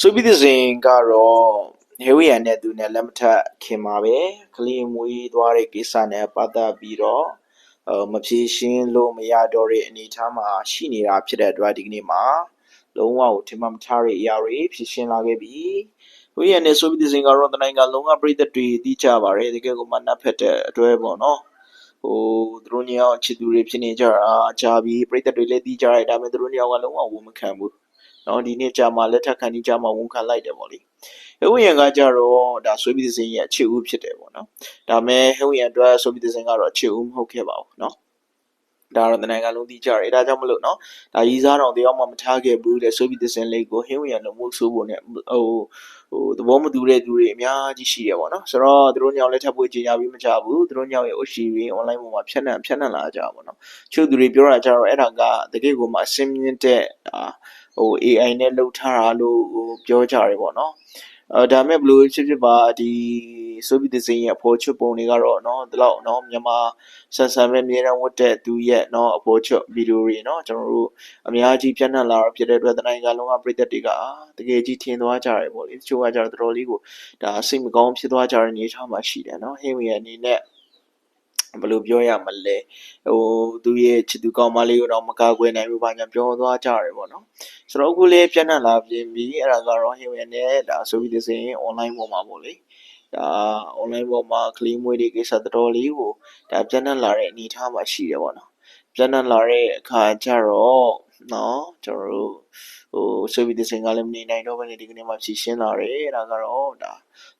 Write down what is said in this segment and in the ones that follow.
ဆိုပြီးတဲ့စဉ်ကတော့ဟေဝီယန်နဲ့သူနဲ့လက်မထပ်ခင်ပါပဲကလေးမွေးသွားတဲ့ကိစ္စနဲ့ပတ်သက်ပြီးတော့အမဖြေရှင်းလို့မရတော့တဲ့အနေအထားမှာရှိနေတာဖြစ်တဲ့အတွက်ဒီကနေ့မှာလုံးဝကိုထင်မှတ်မထားတဲ့အရာတွေဖြေရှင်းလာခဲ့ပြီဟေဝီယန်နဲ့ဆိုပြီးတဲ့စဉ်ကတော့တနိုင်ငံလုံးကပြည်သက်တွေတီးကြပါတယ်တကယ်ကိုမနှက်ဖက်တဲ့အတွဲပေါ့နော်ဟိုသူတို့ညောင်ချစ်သူတွေဖြစ်နေကြတာကြာပြီပြိသက်တွေလည်းတီးကြရတယ်ဒါပေမဲ့သူတို့ညောင်ကလုံးဝဝန်မခံဘူး နော်ဒီနေ့ကြာမှလက်ထပ်ခံဒီကြာမှဝန်ခံလိုက်တယ်ပေါ့လေဟဲဝယံကကြတော့ဒါဆွေးပြီးသစဉ်ရဲ့အခြေဥဖြစ်တယ်ပေါ့နော်ဒါမဲ့ဟဲဝယံအတွက်ဆွေးပြီးသစဉ်ကတော့အခြေဥမဟုတ်ခဲ့ပါဘူးနော်ဒါတော့တနိုင်ငံလုံးသိကြတယ်အဲဒါကြောင့်မလို့နော်ဒါရီစားတော်တရားမှမထားခဲ့ဘူးတဲ့ဆိုပြီးသစင်လေးကိုဟင်းဝင်ရလို့မှုဆိုးဖို့နဲ့ဟိုဟိုသဘောမတူတဲ့သူတွေအများကြီးရှိတယ်ပေါ့နော်ဆိုတော့သူတို့ညောင်လက်ထပ်ဖို့ကြင်ရပြီးမကြဘူးသူတို့ညောင်ရဲ့အရှိရင်း online ပေါ်မှာဖြန့်နှံ့ဖြန့်နှံ့လာကြပါပေါ့နော်ချို့သူတွေပြောတာကြတော့အဲ့ဒါကတကယ့်ကိုမှအစင်းမြင့်တဲ့အာ ဟို AI နဲ့လှုပ်ထားတာလို့ဟိုပြောကြတယ်ပေါ့နော်အဲဒါမဲ့ဘလို့ဖြစ်ဖြစ်ပါဒီဆိုဗီယက်စင်းရဲ့အဖို့ချွတ်ပုံတွေကတော့เนาะဒီလောက်เนาะမြန်မာဆန်ဆန်ပဲအမြဲတမ်းဝတ်တဲ့သူရဲ့เนาะအဖို့ချွတ်ဗီဒီယိုတွေเนาะကျွန်တော်တို့အများကြီးပြန့်နှံ့လာတော့ဖြစ်တဲ့အတွက်တနိုင်ငံလုံးကပြည်သက်တွေကအာတကယ်ကြီးထင်သွားကြတယ်ပေါ့လေတချို့ကကြတော့တော်တော်လေးကိုဒါစိတ်မကောင်းဖြစ်သွားကြတဲ့အနေအထားမှာရှိတယ်เนาะဟင်းဝင်ရဲ့အနေနဲ့ ဘယ်လိုပြောရမလဲဟိုသူရဲ့ချစ်သူကောင်းမလေးကိုတော့မကာကွယ်နိုင်ဘူးဘာညာပြောသွားကြတယ်ပေါ့နော်ဆိုတော့အခုလေးပြန့်နှံ့လာပြင်ပြီးအဲ့ဒါကတော့ဟင်းဝင်နဲ့ဒါဆိုပြီးတဲ့စင် online ပေါ်မှာပေါ့လေဒါ online ပေါ်မှာကလေးမွေးတွေကိစ္စတော်တော်လေးကိုဒါပြန့်နှံ့လာတဲ့အနေအထားမှာရှိတယ်ပေါ့နော်ပြန့်နှံ့လာတဲ့အခါကျတော့ နော်ကျွန်တော်တို့ဟိုဆိုပြီးတဲ့စင်ကလည်းမနေနိုင်တော့ဘဲနဲ့ဒီကနေ့မှဖြည့်ရှင်းလာတယ်အဲ့ဒါကတော့ဒါ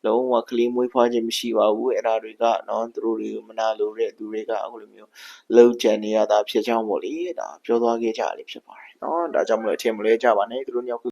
လုံးဝကလေးမွေးဖွားခြင်းမရှိပါဘူးအဲ့ဒါတွေကနော်သူတို့တွေကိုမနာလိုတဲ့သူတွေကအခုလိုမျိုးလောက်ကြံနေရတာဖြစ်ကြောင်းပေါ့လေဒါပြောသွားခဲ့ကြရလေဖြစ်ပါတယ်နော်ဒါကြောင့်မလို့အထင်မလဲကြပါနဲ့သူတို့ညောက်